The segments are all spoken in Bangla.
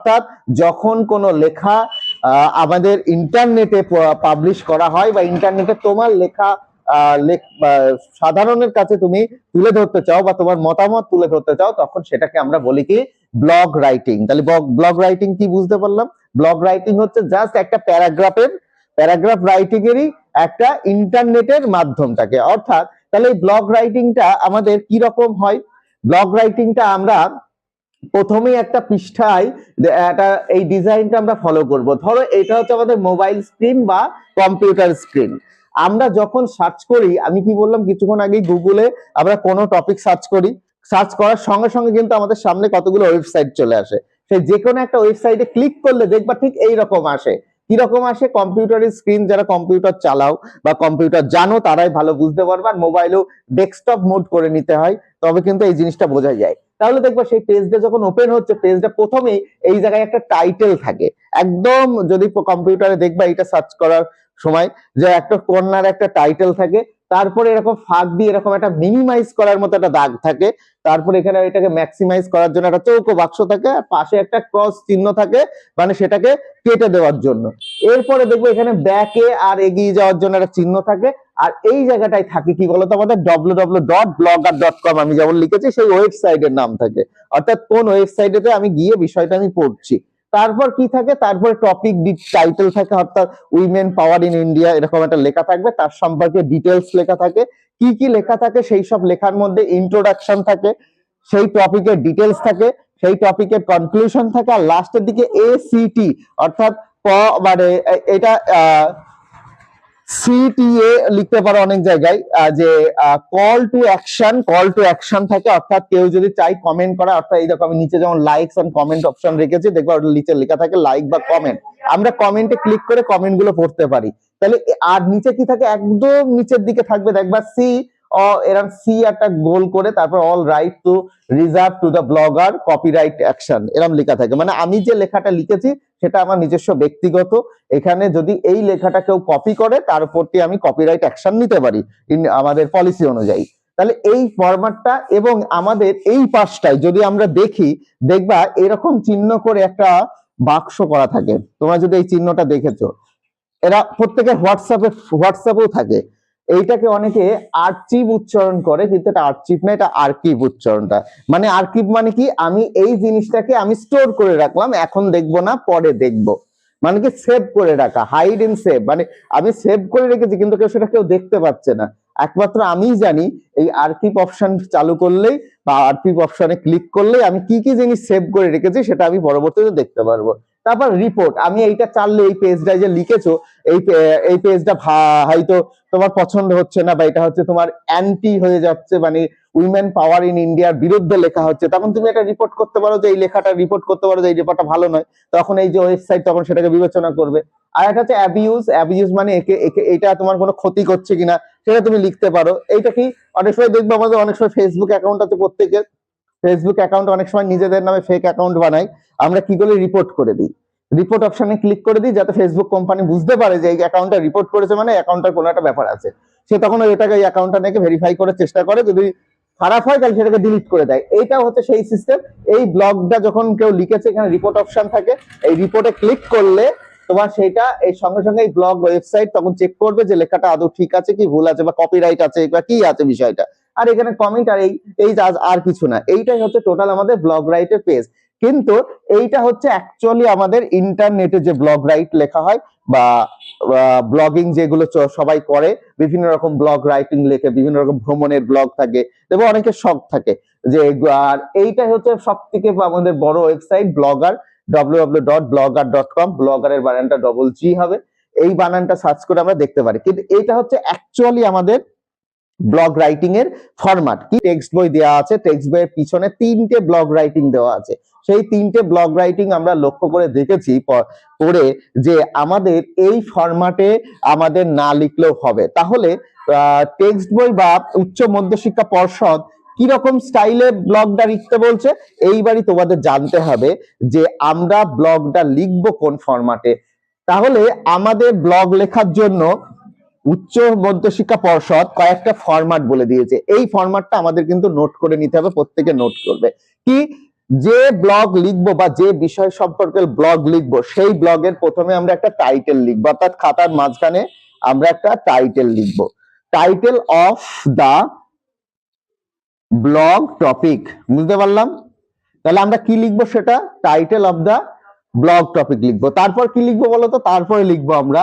অর্থাৎ যখন কোনো লেখা আমাদের ইন্টারনেটে পাবলিশ করা হয় বা ইন্টারনেটে তোমার লেখা সাধারণের কাছে তুমি তুলে ধরতে চাও বা তোমার মতামত তুলে ধরতে চাও, তখন সেটাকে আমরা বলি কি ব্লগ রাইটিং তাহলে ব্লগ রাইটিং কি বুঝতে পারলাম? ব্লগ রাইটিং হচ্ছে জাস্ট একটা প্যারাগ্রাফের, প্যারাগ্রাফ রাইটিং এরই একটা ইন্টারনেটের মাধ্যমটাকে। অর্থাৎ তাহলে এই ব্লগ রাইটিংটা আমাদের কি রকম হয়? ব্লগ রাইটিংটা আমরা প্রথমেই একটা পৃষ্ঠায় একটা, এই ডিজাইনটা আমরা ফলো করব। ধরো এটা হচ্ছে আমাদের মোবাইল স্ক্রিন বা কম্পিউটার স্ক্রিন আমরা যখন সার্চ করি, আমি কি বললাম, কিছুক্ষণ আগে গুগলে আমরা কোনো টপিক সার্চ করি। সার্চ করার সঙ্গে সঙ্গে কিন্তু আমাদের সামনে কতগুলো ওয়েবসাইট চলে আসে। সেই যে কোনো একটা ওয়েবসাইটে ক্লিক করলে দেখবা ঠিক এই রকম আসে। কীরকম আসে? কম্পিউটারের স্ক্রিন যারা কম্পিউটার চালাও বা কম্পিউটার জানো, তারাই ভালো বুঝতে পারবে আর মোবাইলেও ডেস্কটপ মোড করে নিতে হয়, তবে কিন্তু এই জিনিসটা বোঝা যায়। তাহলে দেখবা সেই পেজটা যখন ওপেন হচ্ছে পেজটা প্রথমেই এই জায়গায় একটা টাইটেল থাকে। একদম যদি কম্পিউটারে দেখবা এটা সার্চ করার সময় যে একটা কর্নার একটা টাইটেল থাকে তারপরে এরকম ফাঁক দিয়ে এরকম একটা মিনিমাইজ করার মতো একটা দাগ থাকে। তারপরে এখানে এটাকে ম্যাক্সিমাইজ করার জন্য একটা চৌকো বাক্স থাকে আর পাশে একটা ক্রস চিহ্ন থাকে মানে সেটাকে কেটে দেওয়ার জন্য। এরপরে দেখব এখানে ব্যাকে আর এগিয়ে যাওয়ার জন্য একটা চিহ্ন থাকে। আর এই জায়গাটায় থাকে কি বলতো আমাদের? W W dot blogger dot com আমি যেমন লিখেছি, সেই ওয়েবসাইটের নাম থাকে। অর্থাৎ কোন ওয়েবসাইটেতে আমি গিয়ে বিষয়টা আমি পড়ছি। তারপর কি থাকে? তারপর টপিক টাইটেল থাকে, অর্থাৎ উইমেন পাওয়ার ইন ইন্ডিয়া এরকম একটা লেখা থাকবে। তার সম্পর্কে ডিটেলস লেখা থাকে। কি কি লেখা থাকে, সেই সব লেখার মধ্যে ইন্ট্রোডাকশন থাকে। সেই টপিকের ডিটেলস থাকে। সেই টপিকের কনক্লুশন থাকে। আর লাস্টের দিকে এ সিটি অর্থাৎ ক মানে এটা সিটিএ লিখতে পারো অনেক জায়গায় যে call to action call to action থাকে, অর্থাৎ কেউ যদি চাই কমেন্ট করা অর্থাৎ এই দেখো আমি নিচে যেমন লাইকস এন্ড কমেন্ট অপশন রেখেছি, দেখব ওটার নিচে লেখা থাকে লাইক বা কমেন্ট আমরা কমেন্টে ক্লিক করে কমেন্টগুলো পড়তে পারি। তাহলে আর নিচে কি থাকে? একদম নিচের দিকে থাকবে। দেখবা সি এরকম সি একটা গোল করে, তারপর all right to reserve to the blogger copyright action এরকম লেখা থাকে। মানে আমি যে লেখাটা লিখেছি সেটা আমার নিজস্ব ব্যক্তিগত। এখানে যদি এই লেখাটা কেউ কপি করে, তার উপরটি আমি কপিরাইট অ্যাকশন নিতে পারি আমাদের পলিসি অনুযায়ী। তাহলে এই ফরম্যাটটা এবং আমাদের এই পাশটায় যদি আমরা দেখি, দেখবা এরকম চিহ্ন করে একটা বাক্স করা থাকে। তোমরা যদি এই চিহ্নটা দেখেছ, এরা প্রত্যেকের হোয়াটসঅ্যাপে, হোয়াটসঅ্যাপেও থাকে। এইটাকে অনেকে আর্চিভ উচ্চারণ করে, কিন্তু এটা আর্চিভ না, এটা আর্কিভ উচ্চারণটা। মানে আর্কিভ মানে কি? আমি এই জিনিসটাকে আমি স্টোর করে রাখলাম, এখন দেখব না, পরে দেখব। মানে কি সেভ করে রাখা হাইড ইন সেভ মানে আমি সেভ করে রেখেছি, কিন্তু কেউ সেটা কেউ দেখতে পাচ্ছে না। একমাত্র আমিই জানি এই আর্কিভ অপশন চালু করলেই বা আর্কিভ অপশনে ক্লিক করলেই আমি কি কি জিনিস সেভ করে রেখেছি সেটা আমি পরবর্তীতে দেখতে পারব। তারপর রিপোর্ট আমি এইটা চাললে এই পেজটা যে লিখেছো, এই এই পেজটা হয়তো তোমার পছন্দ হচ্ছে না বা এটা হচ্ছে তোমার অ্যান্টি হয়ে যাচ্ছে মানে উইমেন পাওয়ার ইন ইন্ডিয়ার বিরুদ্ধে লেখা হচ্ছে। তখন তুমি এটা রিপোর্ট করতে পারো যে এই লেখাটা রিপোর্ট করতে পারো যে এই রিপোর্টটা ভালো নয়। তখন এই যে ওয়েবসাইট তখন সেটাকে বিবেচনা করবে। আর একটা হচ্ছে অ্যাবিউজ অ্যাবিউজ মানে একে একে, এটা তোমার কোনো ক্ষতি করছে কিনা সেটা তুমি লিখতে পারো। এইটা কি অনেক সময় দেখব আমাদের, অনেক সময় ফেসবুক অ্যাকাউন্ট আছে প্রত্যেকের। ফেসবুক অ্যাকাউন্ট অনেক সময় নিজেদের নামে ফেক অ্যাকাউন্ট বানাই আমরা কি করে রিপোর্ট করে দিই? রিপোর্ট অপশনে ক্লিক করে দিই যাতে ফেসবুক কোম্পানি বুঝতে পারে যে এই অ্যাকাউন্টটা রিপোর্ট করেছে মানে অ্যাকাউন্টটার কোনো একটা ব্যাপার আছে। সে তখন ওই এটাকে এই অ্যাকাউন্টটা নাকি ভেরিফাই করার চেষ্টা করে। যদি খারাপ হয়, তাহলে সেটাকে ডিলিট করে দেয়। এইটা হচ্ছে সেই সিস্টেম এই ব্লগটা যখন কেউ লিখেছে, এখানে রিপোর্ট অপশন থাকে। এই রিপোর্টে ক্লিক করলে তোমার সেটা এই সঙ্গে সঙ্গে এই ব্লগ ওয়েবসাইট তখন চেক করবে যে লেখাটা আদৌ ঠিক আছে কি ভুল আছে, বা কপিরাইট আছে, বা কি আছে বিষয়টা। আর এখানে কমেন্ট আর এই এই আর কিছু না। এইটাই হচ্ছে টোটাল আমাদের ব্লগ রাইটের পেজ কিন্তু এইটা হচ্ছে অ্যাকচুয়ালি আমাদের ইন্টারনেটে যে ব্লগ রাইট লেখা হয় বা ব্লগিং যেগুলো সবাই করে, বিভিন্ন রকম ব্লগ রাইটিং লেখে, বিভিন্ন রকম ভ্রমণের ব্লগ থাকে এবং অনেকের শখ থাকে যে, আর এইটাই হচ্ছে সব থেকে আমাদের বড় website blogger W dot blogger dot com ব্লগারের বানানটা ডবল জি হবে, এই বানানটা সার্চ করে আমরা দেখতে পারি, কিন্তু এইটা হচ্ছে অ্যাকচুয়ালি আমাদের ব্লগ রাইটিং এর ফরম্যাট কি টেক্সট বই দেওয়া আছে টেক্সট বইয়ের পিছনে তিনটে ব্লগ রাইটিং দেওয়া আছে সেই তিনটে ব্লগ রাইটিং আমরা লক্ষ্য করে দেখেছি, প- পড়ে যে আমাদের এই ফরম্যাটে আমাদের না লিখলেও হবে। তাহলে টেক্সট বই বা উচ্চ মধ্যশিক্ষা পর্ষদ কীরকম স্টাইলে ব্লগটা লিখতে বলছে, এইবারই তোমাদের জানতে হবে যে আমরা ব্লগটা লিখব কোন ফরম্যাটে তাহলে, আমাদের ব্লগ লেখার জন্য উচ্চ মধ্যশিক্ষা পর্ষদ কয়েকটা ফরম্যাট বলে দিয়েছে। এই ফরম্যাটটা আমাদের কিন্তু নোট করে নিতে হবে, প্রত্যেকে নোট করবে। কি? যে ব্লগ লিখব বা যে বিষয় সম্পর্কে ব্লগ লিখব, সেই ব্লগের প্রথমে আমরা একটা টাইটেল লিখব, অর্থাৎ খাতার মাঝখানে আমরা একটা টাইটেল লিখব। Title of the blog topic বুঝতে পারলাম? তাহলে আমরা কি লিখব সেটা? Title of the blog topic লিখব। তারপর কি লিখব বলতো তারপরে লিখব আমরা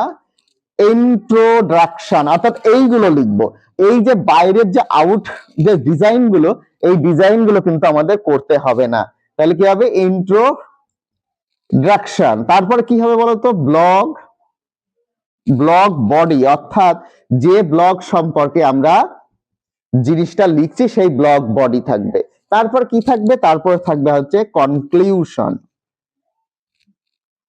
ইন্ট্রোডাকশন অর্থাৎ এইগুলো লিখব। এই যে বাইরের যে আউট যে ডিজাইনগুলো, এই ডিজাইনগুলো কিন্তু আমাদের করতে হবে না। তাহলে কি হবে? ইন্ট্রোডাকশন তারপরে কি হবে বলতো? ব্লগ ব্লগ বডি অর্থাৎ যে ব্লগ সম্পর্কে আমরা জিনিসটা লিখছি, সেই ব্লগ বডি থাকবে। তারপর কি থাকবে? তারপর থাকবে হচ্ছে কনক্লিউশন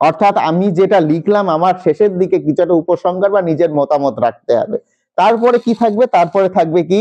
অর্থাৎ আমি যেটা লিখলাম, আমার শেষের দিকে কিছুটা উপসংহার বা নিজের মতামত রাখতে হবে। তারপরে কি থাকবে? তারপরে থাকবে কি?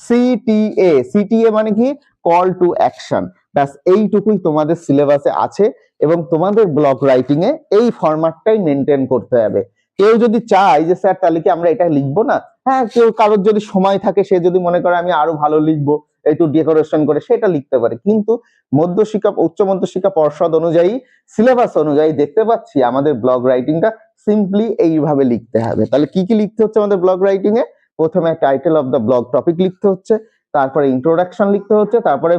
সিটিএ সিটিএ মানে কি? কল টু অ্যাকশন ব্যাস, এইটুকুই তোমাদের সিলেবাসে আছে এবং তোমাদের ব্লগ রাইটিং এ এই ফরম্যাটটাই মেনটেন করতে হবে। কেউ যদি চায় যে, স্যার, তাহলে কি আমরা এটা লিখব না? হ্যাঁ কেউ, কারোর যদি সময় থাকে, সে যদি মনে করে, আমি আরও ভালো লিখব, একটু ডেকোরেশন করে, সেটা লিখতে পারে। কিন্তু মধ্যশিক্ষা, উচ্চ মধ্যশিক্ষা পর্ষদ অনুযায়ী, সিলেবাস অনুযায়ী দেখতে পাচ্ছি আমাদের ব্লগ রাইটিংটা সিম্পলি এইভাবে লিখতে হবে। তাহলে কি কি লিখতে হচ্ছে আমাদের ব্লগ রাইটিং এ? প্রথমে title of the blog topic লিখতে হচ্ছে, তারপরে ইন্ট্রোডাকশন লিখতে হচ্ছে, তারপরে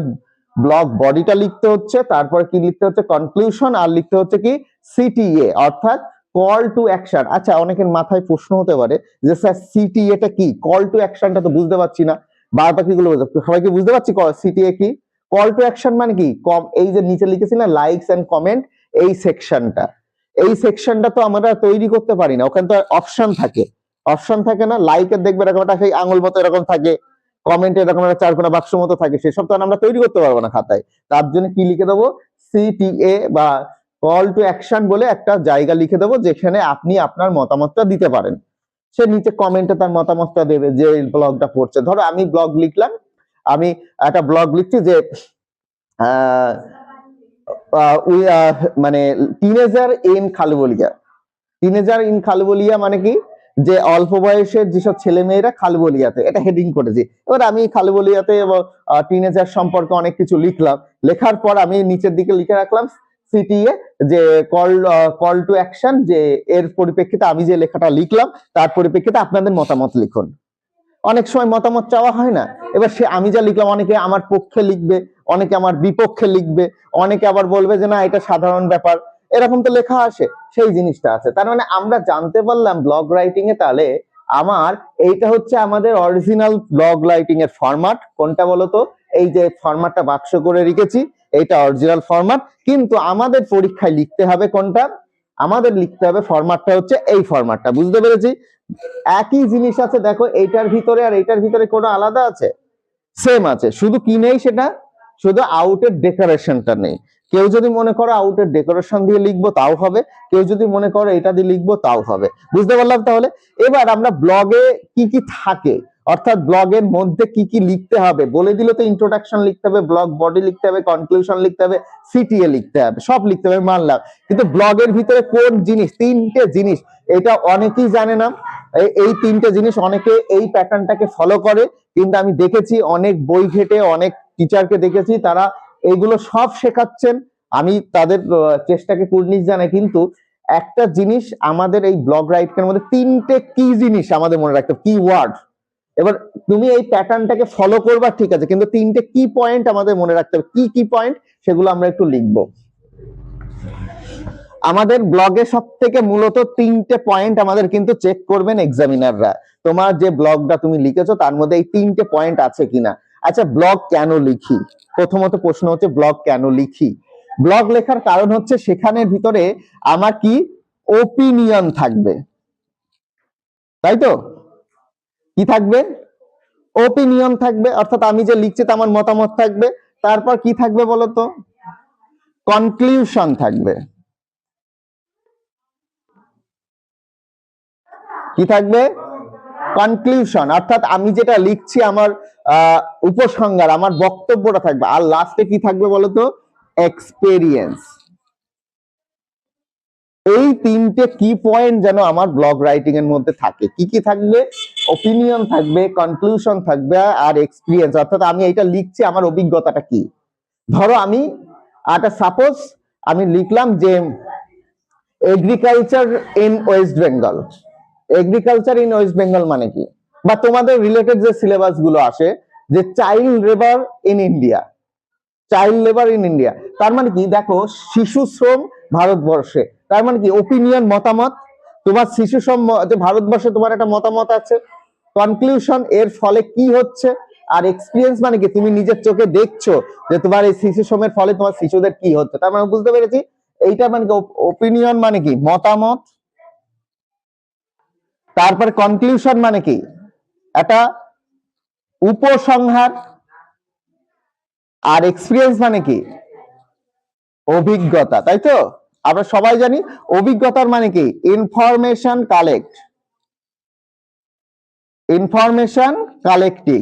ব্লগ বডিটা লিখতে হচ্ছে, তারপরে কি লিখতে হচ্ছে? কনক্লুশন আর লিখতে হচ্ছে কি? সিটিএ অর্থাৎ কল টু অ্যাকশন আচ্ছা অনেকের মাথায় প্রশ্ন হতে পারে যে, স্যার সিটিএ টা কি? কল টু অ্যাকশনটা তো বুঝতে পারছি না। বাদ বাকিগুলো বুঝতে- সবাইকে বুঝতে পারছি সিটিএ কি? কল টু অ্যাকশন মানে কি? কম এই যে নিচে লিখেছি না লাইকস এন্ড কমেন্ট এই সেকশনটা এই সেকশনটা তো আমরা তৈরি করতে পারি না। ওখানে তো অপশন থাকে। অপশন থাকে না লাইকের দেখবে এরকম একটা সেই আঙুল মতো এরকম থাকে। কমেন্টে এরকম একটা চারকোনা বাক্স মতো থাকে সেসব তো আমরা তৈরি করতে পারব না খাতায়। তার জন্য কি লিখে দেবো? সিটিএ বা কল টু অ্যাকশন বলে একটা জায়গা লিখে দেবো, যেখানে আপনি আপনার মতামতটা দিতে পারেন। সে নিচে কমেন্টে তার মতামতটা দেবে, যে ব্লগটা পড়ছে ধরো, আমি ব্লগ লিখলাম, আমি একটা ব্লগ লিখছি যে মানে teenager in Khalboliya. Teenager in Khalboliya মানে কি? যে অল্প বয়সের যেসব ছেলে মেয়েরা খালবলিয়াতে, এটা হেডিং করেছি। এবার আমি খালবলিয়াতে টিনেজার সম্পর্কে অনেক কিছু লিখলাম। লেখার পর আমি নিচের দিকে লিখে রাখলাম সিটিএ যে কল কল টু অ্যাকশন যে এর পরিপ্রেক্ষিতে আমি যে লেখাটা লিখলাম, তার পরিপ্রেক্ষিতে আপনাদের মতামত লিখুন। অনেক সময় মতামত চাওয়া হয় না। এবার সে, আমি যা লিখলাম, অনেকে আমার পক্ষে লিখবে, অনেকে আমার বিপক্ষে লিখবে, অনেকে আবার বলবে যে, না, এটা সাধারণ ব্যাপার। এরকম তো লেখা আসে, সেই জিনিসটা আছে। তার মানে আমরা জানতে পারলাম ব্লগ রাইটিং এ তাহলে আমার এইটা হচ্ছে আমাদের অরিজিনাল ব্লগ রাইটিং এর ফরম্যাট কোনটা বলতো? এই যে ফরম্যাটটা বাক্স করে রেখেছি, এইটা অরিজিনাল ফরম্যাট কিন্তু আমাদের পরীক্ষায় লিখতে হবে কোনটা? আমাদের লিখতে হবে ফরম্যাটটা হচ্ছে এই ফরম্যাটটা বুঝতে পেরেছি? একই জিনিস আছে, দেখো, এইটার ভিতরে আর এইটার ভিতরে কোনো আলাদা আছে? সেম আছে, শুধু কি নেই সেটা? শুধু আউটের ডেকোরেশনটা নেই। কেউ যদি মনে করো আউটের ডেকোরেশন দিয়ে লিখব, তাও হবে। কেউ যদি মনে করো এটা দিয়ে লিখব, তাও হবে। বুঝতে পারলাম তাহলে? এবার আমরা ব্লগে কি কি থাকে? অর্থাৎ ব্লগের মধ্যে কি কি লিখতে হবে? বলে দিলে তো ইন্ট্রোডাকশন লিখতে হবে ব্লগ বডি লিখতে হবে কনক্লুশন লিখতে হবে সিটিএ লিখতে হবে, সব লিখতে হবে, মানলাম। কিন্তু ব্লগের ভিতরে কোন জিনিস? তিনটে জিনিস। এটা অনেকেই জানে না। এই- তিনটে জিনিস অনেকে এই প্যাটার্নটাকে ফলো করে। কিন্তু আমি দেখেছি অনেক বই ঘেটে, অনেক টিচারকে দেখেছি, তারা এইগুলো সব শেখাচ্ছেন। আমি তাদের চেষ্টাকে কুর্নিশ জানাই, কিন্তু একটা জিনিস আমাদের এই ব্লগ রাইটের মধ্যে তিনটে কি জিনিস আমাদের মনে রাখতে কি ওয়ার্ড এবার তুমি এই প্যাটার্নটাকে ফলো করবা, ঠিক আছে, কিন্তু তিনটে কি পয়েন্ট আমাদের মনে রাখতে হবে। কি কি পয়েন্ট সেগুলো আমরা একটু লিখব। আমাদের ব্লগে সব থেকে মূলত তিনটে পয়েন্ট আমাদের কিন্তু চেক করবেন এক্সামিনাররা তোমার যে ব্লগটা তুমি লিখেছো, তার মধ্যে এই তিনটে পয়েন্ট আছে কিনা। আচ্ছা ব্লগ কেন লিখি? প্রথমত প্রশ্ন হচ্ছে ব্লগ কেন লিখি? ব্লগ লেখার কারণ হচ্ছে, সেখানের ভিতরে আমার কি ওপিনিয়ন থাকবে। তাই তো? কি থাকবে? ওপিনিয়ন থাকবে, অর্থাৎ আমি যে লিখছি তা আমার মতামত থাকবে। তারপর কি থাকবে বলতো? কনক্লিউশন থাকবে। কি থাকবে? কনক্লিউশন অর্থাৎ আমি যেটা লিখছি আমার উপসংহার, আমার বক্তব্যটা থাকবে। আর লাস্টে কি থাকবে বলতো? এক্সপেরিয়েন্স এই তিনটে কি পয়েন্ট যেন আমার ব্লগ রাইটিং এর মধ্যে থাকে। কি কি থাকবে? ওপিনিয়ন থাকবে কনক্লুশন থাকবে, আর এক্সপিরিয়েন্স অর্থাৎ আমি এটা লিখছি, আমার অভিজ্ঞতাটা কি? ধরো আমি আচ্ছা সাপোজ আমি লিখলাম যে agriculture in West Bengal agriculture in West Bengal মানে কি? বা তোমাদের রিলেটেড যে সিলেবাসগুলো আসে, যে child labour in India child labour in India তার মানে কি? দেখো, শিশু শ্রম ভারতবর্ষে, তার মানে কি? ওপিনিয়ন মতামত, তোমার শিশু শ্রম ভারতবর্ষে তোমার একটা মতামত আছে কনক্লুশন এর ফলে কি হচ্ছে? আর এক্সপিরিয়েন্স মানে কি? তুমি নিজের চোখে দেখছ যে তোমার এই শিশু শ্রমের ফলে তোমার শিশুদের কি হচ্ছে? তার মানে বুঝতে পেরেছি? এইটা মানে ওপিনিয়ন মানে কি? মতামত তারপর কনক্লুশন মানে কি? একটা উপসংহার আর এক্সপিরিয়েন্স মানে কি? অভিজ্ঞতা, তাই তো? আমরা সবাই জানি অভিজ্ঞতার মানে কি? ইনফরমেশন কালেক্ট ইনফরমেশন কালেক্টিং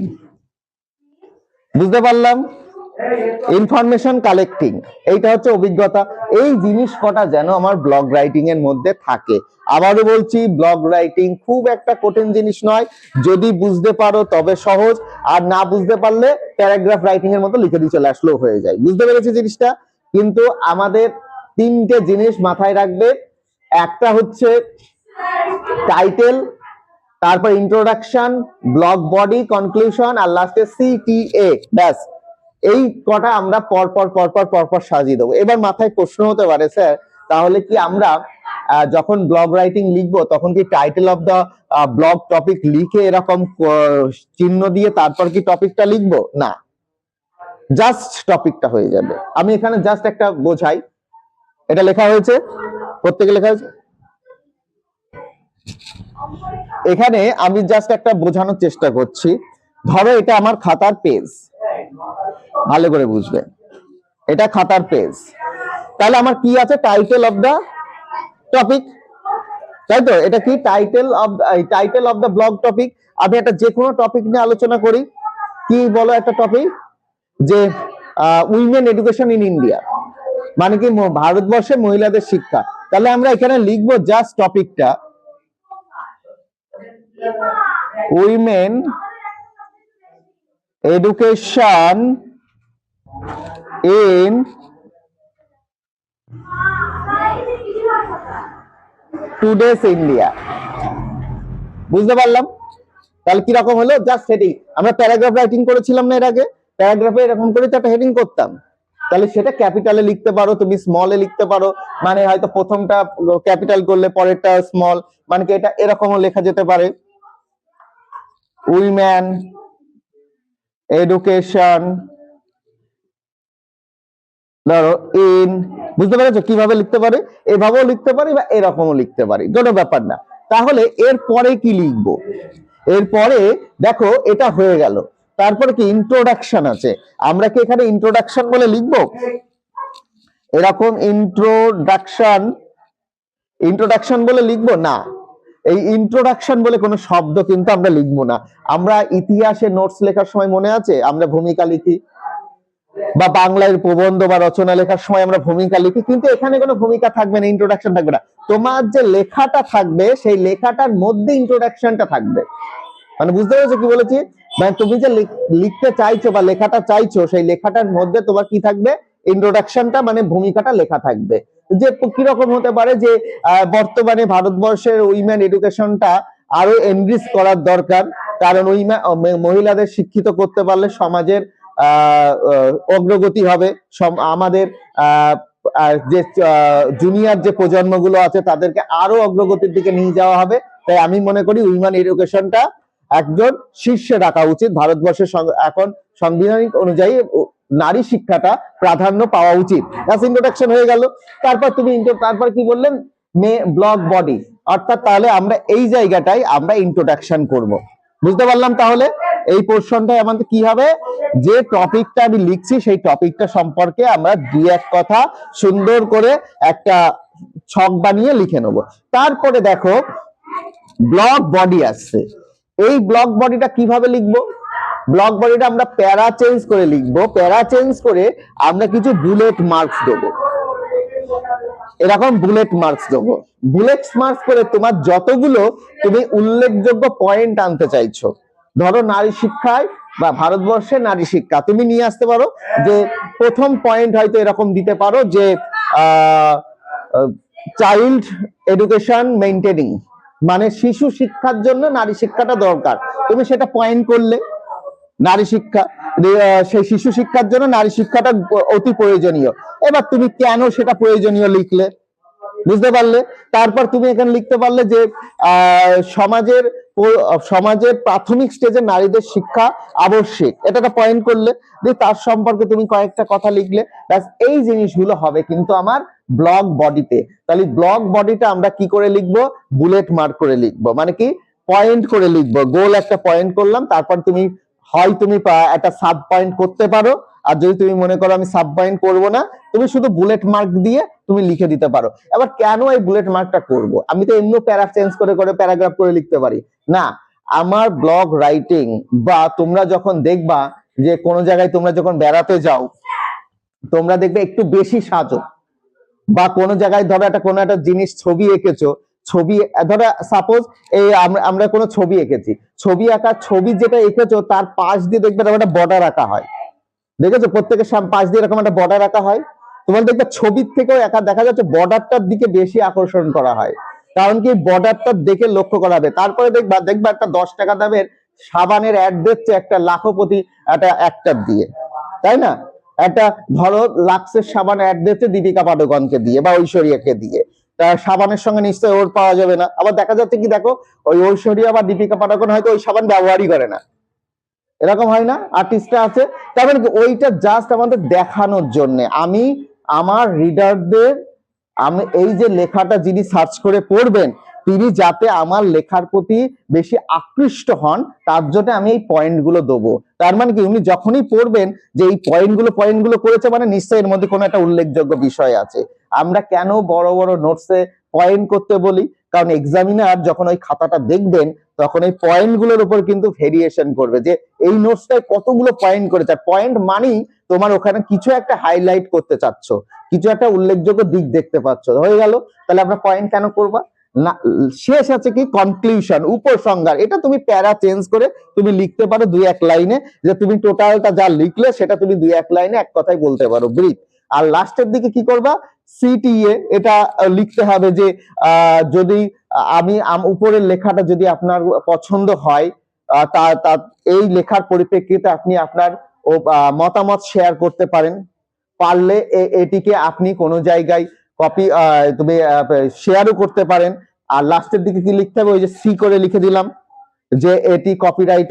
বুঝতে পারলাম? ইনফরমেশন কালেক্টিং এইটা হচ্ছে অভিজ্ঞতা। এই জিনিস কটা যেন আমার ব্লগ রাইটিং এর মধ্যে থাকে। আবারও বলছি ব্লগ রাইটিং খুব একটা কঠিন জিনিস নয়। যদি বুঝতে পারো তবে সহজ, আর না বুঝতে পারলে প্যারাগ্রাফ রাইটিং এর মতো লিখে দিয়ে চলে আসলেও হয়ে যায়। বুঝতে পেরেছি জিনিসটা? কিন্তু আমাদের তিনটে জিনিস মাথায় রাখবে। একটা হচ্ছে টাইটেল তারপর ইন্ট্রোডাকশন ব্লগ বডি কনক্লুশন আর লাস্টে সিটিএ ব্যাস। এই কটা আমরা পর পর পর পর পর পর সাজিয়ে দেবো। এবার মাথায় প্রশ্ন হতে পারে, স্যার, তাহলে কি আমরা যখন ব্লগ রাইটিং লিখব, তখন কি title of the blog topic লিখে এরকম চিহ্ন দিয়ে তারপর কি টপিকটা লিখব? না। জাস্ট টপিকটা হয়ে যাবে। আমি এখানে জাস্ট একটা বোঝাই। এটা লেখা হয়েছে? প্রত্যেকে লেখা হয়েছে? এখানে আমি জাস্ট একটা বোঝানোর চেষ্টা করছি। ধরো এটা আমার খাতার পেজ ভালো করে বুঝবে। এটা খাতার পেজ তাহলে আমার কি আছে? টাইটেল অফ দা টপিক তাই তো? এটা কি? Title of title of the blog topic আমি একটা যে কোনো টপিক নিয়ে আলোচনা করি। কি বলো একটা টপিক যে উইমেন এডুকেশন ইন ইন্ডিয়া মানে কি? ভারতবর্ষে মহিলাদের শিক্ষা। তাহলে আমরা এখানে লিখব জাস্ট টপিকটা women education in today's India. বুঝতে পারলাম? তাহলে কি রকম হলো? জাস্ট হেডিং আমরা প্যারাগ্রাফ রাইটিং করেছিলাম না এর আগে। প্যারাগ্রাফে এরকম করে তো একটা হেডিং করতাম। তাহলে সেটা ক্যাপিটালে লিখতে পারো, তুমি স্মলে লিখতে পারো। মানে হয়তো প্রথমটা ক্যাপিটাল করলে পরেরটা স্মল মানে কি এটা এরকমও লেখা যেতে পারে। উইম্যান এডুকেশন ধরো ইন বুঝতে পেরেছ? কীভাবে লিখতে পারে? এভাবেও লিখতে পারি বা এরকমও লিখতে পারি। কোনো ব্যাপার না। তাহলে এর পরে কি লিখব? এরপরে দেখো, এটা হয়ে গেল। তারপরে কি? ইন্ট্রোডাকশন আছে। আমরা কি এখানে ইন্ট্রোডাকশন বলে লিখব? এরকম ইন্ট্রোডাকশন ইন্ট্রোডাকশন বলে লিখব? না। এই ইন্ট্রোডাকশন বলে কোনো শব্দ কিন্তু আমরা লিখব না। আমরা ইতিহাসে নোটস লেখার সময় মনে আছে? আমরা ভূমিকা লিখি। বা বাংলার প্রবন্ধ বা রচনা লেখার সময় আমরা ভূমিকা লিখি, কিন্তু এখানে কোনো ভূমিকা থাকবে না ইন্ট্রোডাকশন থাকবে না। তোমার যে লেখাটা থাকবে, সেই লেখাটার মধ্যে ইন্ট্রোডাকশনটা থাকবে। মানে বুঝতে পেরেছ কি বলেছি? মানে তুমি যে লিখতে চাইছো বা লেখাটা চাইছো, সেই লেখাটার মধ্যে তোমার কি থাকবে? ইন্ট্রোডাকশনটা মানে ভূমিকাটা লেখা থাকবে। যে কীরকম হতে পারে যে বর্তমানে ভারতবর্ষের উইমেন এডুকেশনটা আরও এনরিচ করার দরকার। কারণ ওই মহিলাদের শিক্ষিত করতে পারলে সমাজের অগ্রগতি হবে। আমাদের যে জুনিয়র যে প্রজন্মগুলো আছে, তাদেরকে আরও অগ্রগতির দিকে নিয়ে যাওয়া হবে। তাই আমি মনে করি উইমেন এডুকেশনটা একজন শীর্ষে রাখা উচিত। ভারতবর্ষের এখন সাংবিধানিক অনুযায়ী নারী শিক্ষাটা প্রাধান্য পাওয়া উচিত। ইন্ট্রোডাকশন হয়ে গেল। তারপর তুমি তারপর কি বললেন? মে ব্লক বডি অর্থাৎ তাহলে আমরা এই জায়গাটাই আমরা ইন্ট্রোডাকশন করব। বুঝতে পারলাম তাহলে? এই পোর্শনটাই আমাদের কি হবে? যে টপিকটা আমি লিখছি, সেই টপিকটা সম্পর্কে আমরা দুই এক কথা সুন্দর করে একটা ছক বানিয়ে লিখে নেব। তারপরে দেখো ব্লক বডি আসছে। এই ব্লক বডিটা কীভাবে লিখব? ব্লক বডিটা আমরা প্যারা চেঞ্জ করে লিখব। প্যারা চেঞ্জ করে আমরা কিছু বুলেট মার্কস দেবো। এরকম বুলেট মার্কস দেবো। বুলেট মার্কস করে তোমার যতগুলো তুমি উল্লেখযোগ্য পয়েন্ট আনতে চাইছো ধরো নারী শিক্ষায় বা ভারতবর্ষের নারী শিক্ষা, তুমি নিয়ে আসতে পারো যে প্রথম পয়েন্ট হয়তো এরকম দিতে পারো যে চাইল্ড এডুকেশন মেনটেনিং মানে শিশু শিক্ষার জন্য নারী শিক্ষাটা দরকার। তুমি সেটা পয়েন্ট করলে, নারী শিক্ষা সেই শিশু শিক্ষার জন্য নারী শিক্ষাটা অতি প্রয়োজনীয়। এবার তুমি কেন সেটা প্রয়োজনীয় লিখলে? বুঝতে পারলে? তারপর তুমি এখানে লিখতে পারলে যে সমাজের সমাজের প্রাথমিক স্টেজে নারীদের শিক্ষা আবশ্যিক। এটা একটা পয়েন্ট করলে, যে তার সম্পর্কে তুমি কয়েকটা কথা লিখলে, ব্যাস এই জিনিসগুলো হবে কিন্তু আমার ব্লগ বডিতে তাহলে ব্লগ বডিটা আমরা কি করে লিখব? বুলেট মার্ক করে লিখব। মানে কি? পয়েন্ট করে লিখব। গোল একটা পয়েন্ট করলাম, তারপর তুমি, হয় তুমি একটা সাব পয়েন্ট করতে পারো। আর যদি তুমি মনে করো আমি সাব পয়েন্ট করব না, তুমি শুধু বুলেট মার্ক দিয়ে তুমি লিখে দিতে পারো। এবার কেন এই বুলেট মার্কটা করব? আমি তো এমনি প্যারা চেঞ্জ করে করে প্যারাগ্রাফ করে লিখতে পারি। না, আমার ব্লগ রাইটিং বা তোমরা যখন দেখবা যে কোনো জায়গায় তোমরা যখন বেড়াতে যাও, তোমরা দেখবে একটু বেশি সাজো। বা কোনো জায়গায় ধরো একটা, কোনো একটা জিনিস ছবি এঁকেছো, ছবি, ধরো সাপোজ এই আমরা কোনো ছবি এঁকেছি, ছবি আঁকা ছবি যেটা এঁকেছো তার পাশ দিয়ে দেখবে একটা বর্ডার আঁকা হয়। দেখেছ? প্রত্যেকের সাম- পাশ দিয়ে এরকম একটা বর্ডার আঁকা হয়। তোমার দেখবে ছবির থেকেও একা দেখা যাচ্ছে বর্ডারটার দিকে বেশি আকর্ষণ করা হয়। কারণ কি বর্ডারটা দেখে লক্ষ্য করা হবে। তারপরে দেখবা দেখবা একটা দশ টাকা দামের সাবানের অ্যাড দিচ্ছে একটা লাখপতি একটা অ্যাক্টার দিয়ে। তাই না? একটা ধরো লাক্সের সাবান অ্যাড দিচ্ছে দীপিকা পাডুকনকে দিয়ে বা ঐশ্বরিয়াকে দিয়ে। তা সাবানের সঙ্গে নিশ্চয়ই ওর পাওয়া যাবে না। আবার দেখা যাচ্ছে কি দেখো, ওই ঐশ্বরিয়া বা দীপিকা পাডুকন হয়তো ওই সাবান ব্যবহারই করে না। এরকম হয় না? আর্টিস্টরা আছে। তার মানে ওইটা জাস্ট আমাদের দেখানোর জন্য। আমি, আমার রিডারদের আমি এই যে লেখাটা যিনি সার্চ করে পড়বেন, তিনি যাতে আমার লেখার প্রতি বেশি আকৃষ্ট হন, তার জন্য আমি এই পয়েন্টগুলো দেবো। তার মানে কি, উনি যখনই পড়বেন যে এই পয়েন্টগুলো পয়েন্টগুলো করেছে মানে নিশ্চয়ই এর মধ্যে কোনো একটা উল্লেখযোগ্য বিষয় আছে। আমরা কেন বড় বড় নোটসে পয়েন্ট করতে বলি? কারণ এক্সামিনার যখন ওই খাতাটা দেখবেন তখন এই পয়েন্টগুলোর উপর কিন্তু ভেরিয়েশন করবে যে এই নোটসটায় কতগুলো পয়েন্ট করেছে। পয়েন্ট মানেই তোমার ওখানে কিছু একটা হাইলাইট করতে চাচ্ছ, কিছু একটা উল্লেখযোগ্য দিক দেখতে পাচ্ছ। হয়ে গেল, তাহলে আমরা পয়েন্ট কেন করবা? না, শেষ আছে কি? কনক্লুশন উপসংহার। এটা তুমি প্যারা চেঞ্জ করে তুমি লিখতে পারো দুই এক লাইনে যে তুমি টোটালটা যা লিখলে সেটা তুমি দুই এক লাইনে এক কথায় বলতে পারো ব্রিফ আর লাস্টের দিকে কি করবা? সিটিএ এটা লিখতে হবে যে যদি আমি উপরের লেখাটা যদি আপনার পছন্দ হয় তা এই লেখার পরিপ্রেক্ষিতে আপনি আপনার মতামত শেয়ার করতে পারেন। পারলে এটিকে আপনি কোনো জায়গায় কপি তুমি শেয়ারও করতে পারেন। আর লাস্টের দিকে কি লিখতে হবে? ওই যে সি করে লিখে দিলাম যে এটি কপিরাইট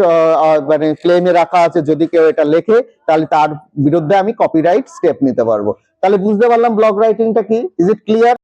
মানে ক্লেমে রাখা আছে। যদি কেউ এটা লেখে, তাহলে তার বিরুদ্ধে আমি কপিরাইট স্টেপ নিতে পারব। তাহলে বুঝতে পারলাম ব্লগ রাইটিংটা কি? Is it clear